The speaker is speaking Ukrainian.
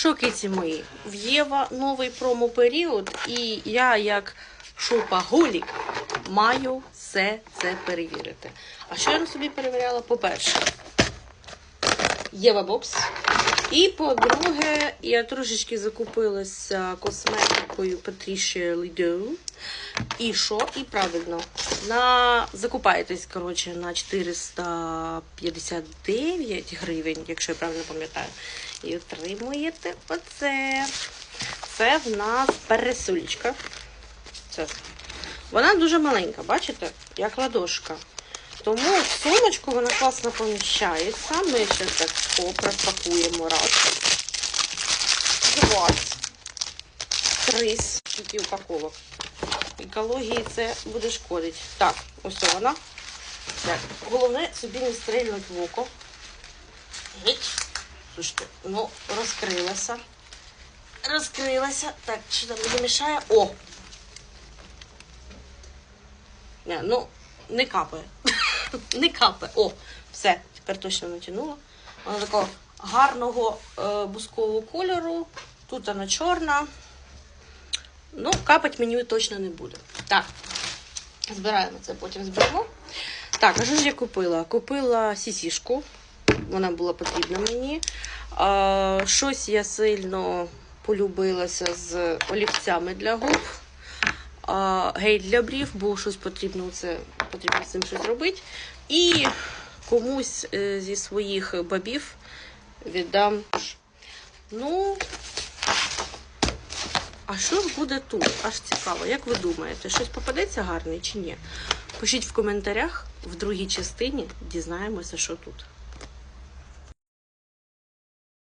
Що киці мої? В Єва новий промо-період, і я, як шопаголік, маю все це перевірити. А що я на собі перевіряла? По-перше, Єва Бокс. І по-друге, я трошечки закупилася косметикою Patricia Lido. І що? І правильно. На закупаєтесь, коротше, на 459 гривень, якщо я правильно пам'ятаю. І отримуєте оце. Це в нас пересулечка. Це. Вона дуже маленька, бачите? Як ладошка. Тому в сумочку вона класно поміщається. Ми ще так оп, розпакуємо раз. Два. Три. Скільки упаковок. Екології це буде шкодити. Так, ось вона. Так. Головне собі не стрільнути в око. Слушайте, ну, розкрилася. Розкрилася. Так, що там мені мішає? О! Не, ну, не капає. Не капає. О, все, тепер точно натягнула. Вона такого гарного е, бускового кольору. Тут вона чорна. Ну, капать мені точно не буде. Так, збираємо це, потім зберемо. Так, а що ж я купила? Купила сісішку. Вона була потрібна мені. А, щось я сильно полюбилася з олівцями для губ. Гель для брів, бо щось потрібно, це, потрібно з цим щось робити. І комусь е, зі своїх бабів віддам. Ну, а що ж буде тут? Аж цікаво. Як ви думаєте, щось попадеться гарне чи ні? Пишіть в коментарях в другій частині, дізнаємося, що тут.